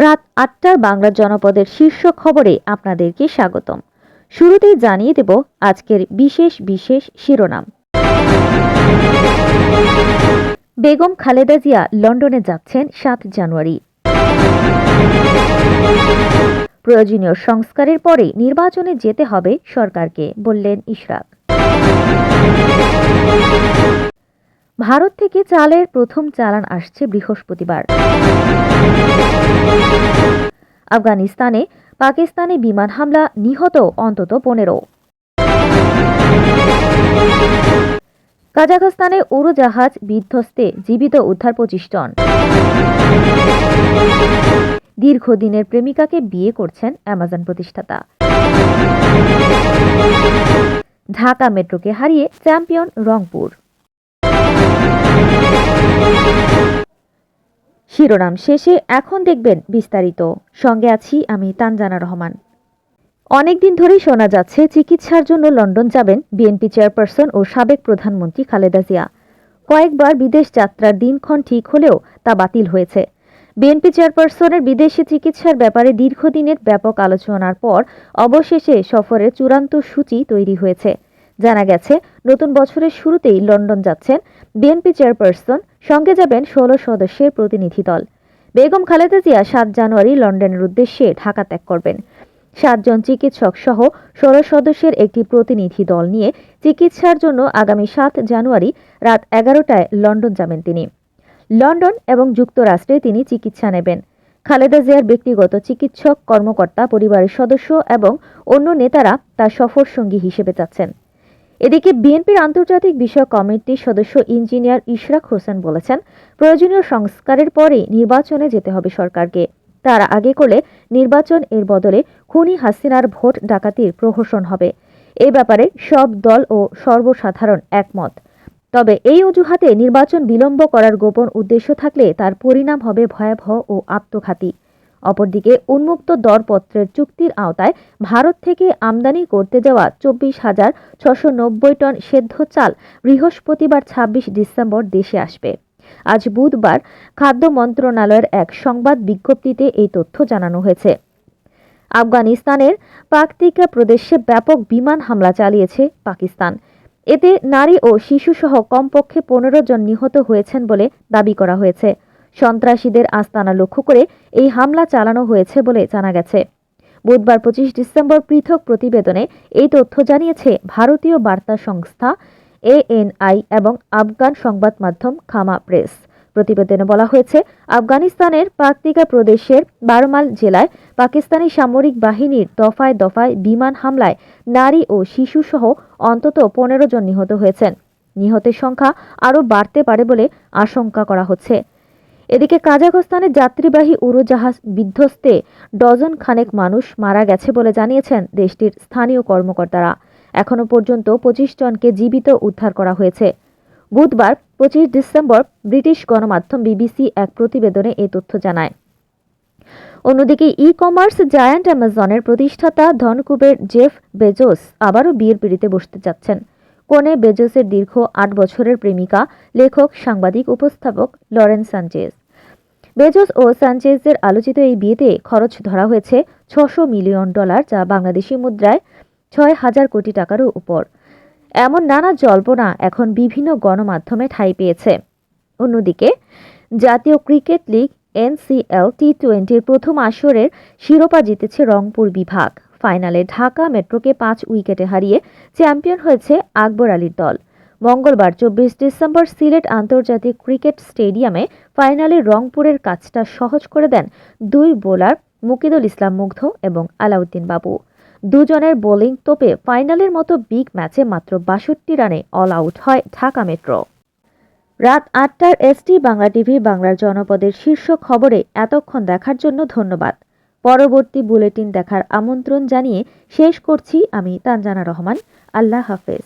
রাত আটটার বাংলা জনপদের শীর্ষ খবরে আপনাদেরকে স্বাগতম। শুরুতেই জানিয়ে দেব আজকের বিশেষ বিশেষ শিরোনাম। বেগম খালেদা জিয়া লন্ডনে যাচ্ছেন সাত জানুয়ারি। প্রয়োজনীয় সংস্কারের পরে নির্বাচনে যেতে হবে সরকারকে, বললেন ইশরাক। ভারত থেকে চালের প্রথম চালান আসছে বৃহস্পতিবার। আফগানিস্তানে পাকিস্তানি বিমান হামলা নিহত অন্তত পনেরো। কাজাখস্তানে উড়োজাহাজ বিধ্বস্তে জীবিত উদ্ধার পঁচিশ জন। দীর্ঘদিনের প্রেমিকাকে বিয়ে করছেন অ্যামাজন প্রতিষ্ঠাতা। ঢাকা মেট্রোকে হারিয়ে চ্যাম্পিয়ন রংপুর। শিরোনাম শেষে এখন দেখবেন বিস্তারিত। সঙ্গে আছি আমি তানজানা রহমান। অনেকদিন ধরেই শোনা যাচ্ছে, চিকিৎসার জন্য লন্ডন যাবেন বিএনপি চেয়ারপারসন ও সাবেক প্রধানমন্ত্রী খালেদা জিয়া। কয়েকবার বিদেশ যাত্রার দিনক্ষণ ঠিক হলেও তা বাতিল হয়েছে। বিএনপি চেয়ারপারসনের বিদেশে চিকিৎসার ব্যাপারে দীর্ঘদিনের ব্যাপক আলোচনার পর অবশেষে সফরের চূড়ান্ত সূচি তৈরি হয়েছে। জানা গেছে, নতুন বছরের শুরুতেই লন্ডন যাচ্ছেন বিএনপি চেয়ারপারসন, সঙ্গে যাবেন ষোলো সদস্যের প্রতিনিধি দল। বেগম খালেদা জিয়া সাত জানুয়ারি লন্ডনের উদ্দেশ্যে ঢাকা ত্যাগ করবেন। সাতজন চিকিৎসক সহ ষোলো সদস্যের একটি প্রতিনিধি দল নিয়ে চিকিৎসার জন্য আগামী সাত জানুয়ারি রাত এগারোটায় লন্ডন যাবেন তিনি। লন্ডন এবং যুক্তরাষ্ট্রে তিনি চিকিৎসা নেবেন। খালেদা জিয়ার ব্যক্তিগত চিকিৎসক, কর্মকর্তা, পরিবারের সদস্য এবং অন্য নেতারা তার সফর সঙ্গী হিসেবে যাচ্ছেন। এদিকে বিএনপির আন্তর্জাতিক বিষয়ক কমিটির সদস্য ইঞ্জিনিয়ার ইশরাক হোসেন বলেছেন, প্রয়োজনীয় সংস্কারের পরে নির্বাচনে যেতে হবে সরকারকে। তার আগে করলে নির্বাচন এর বদলে খুনি হাসিনার ভোট ডাকাতির প্রহসন হবে। এ ব্যাপারে সব দল ও সর্বসাধারণ একমত। তবে এই অজুহাতে নির্বাচন বিলম্ব করার গোপন উদ্দেশ্য থাকলে তার পরিণাম হবে ভয়াবহ ও আত্মঘাতী। অপরদিকে উন্মুক্ত দরপত্রের চুক্তির আওতায় ভারত থেকে আমদানি করতে যাওয়া চব্বিশ হাজার ছশো নব্বই টন সেদ্ধ চাল বৃহস্পতিবার ছাব্বিশ ডিসেম্বর দেশে আসবে। আজ বুধবার খাদ্য মন্ত্রণালয়ের এক সংবাদ বিজ্ঞপ্তিতে এই তথ্য জানানো হয়েছে। আফগানিস্তানের পাকতিকা প্রদেশে ব্যাপক বিমান হামলা চালিয়েছে পাকিস্তান। এতে নারী ও শিশুসহ কমপক্ষে পনেরো জন নিহত হয়েছেন বলে দাবি করা হয়েছে। সন্ত্রাসীদের আস্তানা লক্ষ্য করে এই হামলা চালানো হয়েছে বলে জানা গেছে। বুধবার পঁচিশ ডিসেম্বর পৃথক প্রতিবেদনে এই তথ্য জানিয়েছে ভারতীয় বার্তা সংস্থা এএনআই এবং আফগান সংবাদ মাধ্যম খামা প্রেস। প্রতিবেদনে বলা হয়েছে, আফগানিস্তানের পাকতিকা প্রদেশের বারমাল জেলায় পাকিস্তানি সামরিক বাহিনীর দফায় দফায় বিমান হামলায় নারী ও শিশুসহ অন্তত পনেরো জন নিহত হয়েছেন। নিহতের সংখ্যা আরও বাড়তে পারে বলে আশঙ্কা করা হচ্ছে। এদিকে কাজাখস্তানের যাত্রীবাহী উড়োজাহাজ বিধ্বস্তে ডজন খানেক মানুষ মারা গেছে বলে জানিয়েছেন দেশটির স্থানীয় কর্মকর্তারা। এখনও পর্যন্ত পঁচিশ জনকে জীবিত উদ্ধার করা হয়েছে। বুধবার পঁচিশ ডিসেম্বর ব্রিটিশ গণমাধ্যম বিবিসি এক প্রতিবেদনে এ তথ্য জানায়। অন্যদিকে ই কমার্স জায়ান্ট অ্যামাজনের প্রতিষ্ঠাতা ধনকুবের জেফ বেজোস আবারও বিয়ের পিড়িতে বসতে যাচ্ছেন। কোনে বেজোসের দীর্ঘ আট বছরের প্রেমিকা, লেখক, সাংবাদিক, উপস্থাপক লরেন সানচেজ। বেজোস ও সানচেজের আলোচিত এই বিয়েতে খরচ ধরা হয়েছে ছশো মিলিয়ন ডলার, যা বাংলাদেশি মুদ্রায় ছয় হাজার কোটি টাকারও উপর। এমন নানা জল্পনা এখন বিভিন্ন গণমাধ্যমে ঠাঁই পেয়েছে। অন্যদিকে, জাতীয় ক্রিকেট লিগ এনসিএল টি টোয়েন্টির প্রথম আসরের শিরোপা জিতেছে রংপুর বিভাগ। ফাইনালে ঢাকা মেট্রোকে পাঁচ উইকেটে হারিয়ে চ্যাম্পিয়ন হয়েছে আকবর আলীর দল। মঙ্গলবার চব্বিশ ডিসেম্বর সিলেট আন্তর্জাতিক ক্রিকেট স্টেডিয়ামে ফাইনালে রংপুরের কাজটা সহজ করে দেন দুই বোলার মুকিদুল ইসলাম মুগ্ধ এবং আলাউদ্দিন বাবু। দুজনের বোলিং তোপে ফাইনালের মতো বিগ ম্যাচে মাত্র বাষট্টি রানে অল আউট হয় ঢাকা মেট্রো। রাত আটটার এসটি বাংলা টিভি বাংলার জনপদের শীর্ষ খবরে এতক্ষণ দেখার জন্য ধন্যবাদ। পরবর্তী বুলেটিন দেখার আমন্ত্রণ জানিয়ে শেষ করছি আমি তানজানা রহমান। আল্লাহ হাফেজ।